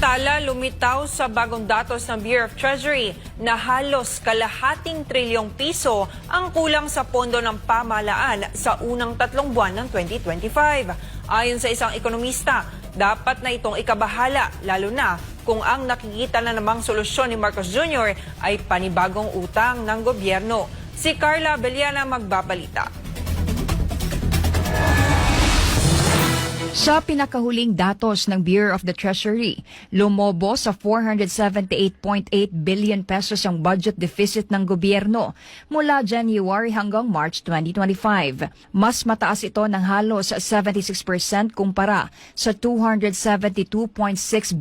Samantala, lumitaw sa bagong datos ng Bureau of Treasury na halos kalahating trilyong piso ang kulang sa pondo ng pamahalaan sa unang tatlong buwan ng 2025. Ayon sa isang ekonomista, dapat na itong ikabahala lalo na kung ang nakikita na namang solusyon ni Marcos Jr. ay panibagong utang ng gobyerno. Si Carla Beliana magbabalita. Sa pinakahuling datos ng Bureau of the Treasury, lumobo sa 478.8 billion pesos ang budget deficit ng gobyerno mula January hanggang March 2025. Mas mataas ito ng halos 76% kumpara sa 272.6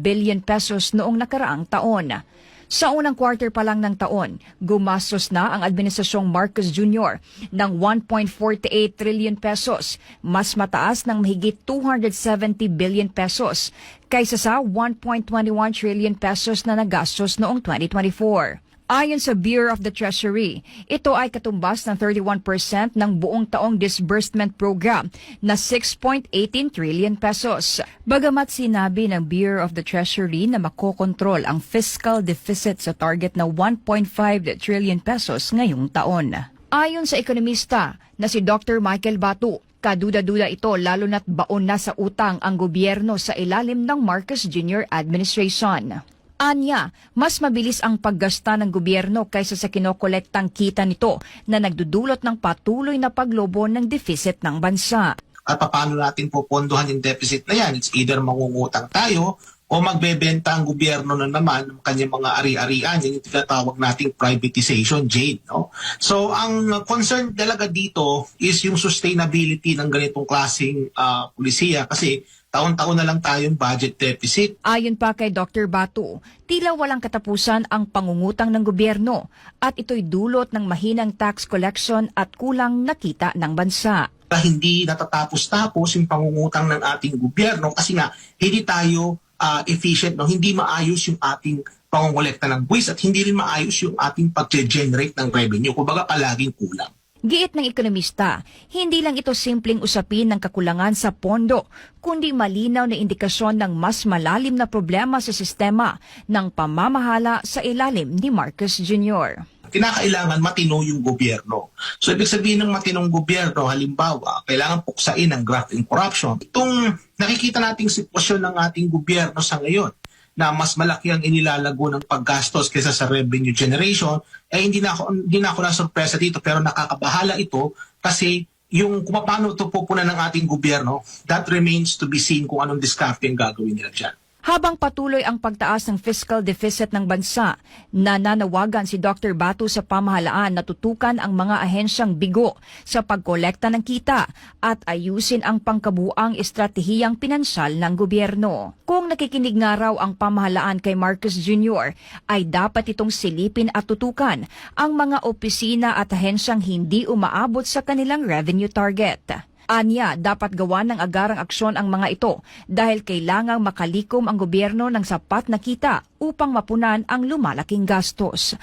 billion pesos noong nakaraang taon. Sa unang quarter pa lang ng taon, gumastos na ang Administrasyong Marcos Jr. ng 1.48 trillion pesos, mas mataas ng mahigit 270 billion pesos kaysa sa 1.21 trillion pesos na nagastos noong 2024. Ayon sa Bureau of the Treasury, ito ay katumbas ng 31% ng buong taong disbursement program na 6.18 trillion pesos. Bagamat sinabi ng Bureau of the Treasury na makokontrol ang fiscal deficit sa target na 1.5 trillion pesos ngayong taon. Ayon sa ekonomista na si Dr. Michael Batu, Kaduda-duda ito lalo na't baon na sa utang ang gobyerno sa ilalim ng Marcos Jr. administration. Anya, mas mabilis ang paggasta ng gobyerno kaysa sa kinokolektang kita nito na nagdudulot ng patuloy na paglobo ng deficit ng bansa. at paano natin popondohan yung deficit na yan. It's either mangungutang tayo o magbebenta ang gobyerno na naman ng kanyang mga ari-arian, yung tinatawag nating privatization, Jade. No? So, ang concern talaga dito is yung sustainability ng ganitong klaseng ah, pulisiya kasi taon-taon na lang tayong budget deficit. Ayon pa kay Dr. Batu, tila walang katapusan ang pangungutang ng gobyerno at ito'y dulot ng mahinang tax collection at kulang nakita ng bansa. na hindi natatapos-tapos yung pangungutang ng ating gobyerno kasi nga hindi tayo ah, efficient, no? hindi maayos yung ating pangungulekta ng buwis at hindi rin maayos yung ating pag-generate ng revenue. Kumbaga palaging kulang. Giit ng ekonomista, hindi lang ito simpleng usapin ng kakulangan sa pondo, kundi malinaw na indikasyon ng mas malalim na problema sa sistema ng pamamahala sa ilalim ni Marcos Jr. Kinakailangan matino yung gobyerno. So ibig sabihin ng matinong gobyerno, halimbawa, kailangan puksain ang graft and corruption. Itong nakikita nating sitwasyon ng ating gobyerno sa ngayon, na mas malaki ang inilalago ng paggastos kaysa sa revenue generation, eh hindi na ako, hindi na ako nasurpresa dito pero nakakabahala ito kasi yung kung paano ito pupunan ng ating gobyerno, that remains to be seen kung anong diskarte ang gagawin nila dyan. Habang patuloy ang pagtaas ng fiscal deficit ng bansa, nananawagan si Dr. Batu sa pamahalaan na tutukan ang mga ahensyang bigo sa pagkolekta ng kita at ayusin ang pangkabuang estratehiyang pinansyal ng gobyerno. Kung nakikinig nga raw ang pamahalaan kay Marcos Jr., ay dapat itong silipin at tutukan ang mga opisina at ahensyang hindi umaabot sa kanilang revenue target. Anya, dapat gawa ng agarang aksyon ang mga ito dahil kailangang makalikom ang gobyerno ng sapat na kita upang mapunan ang lumalaking gastos.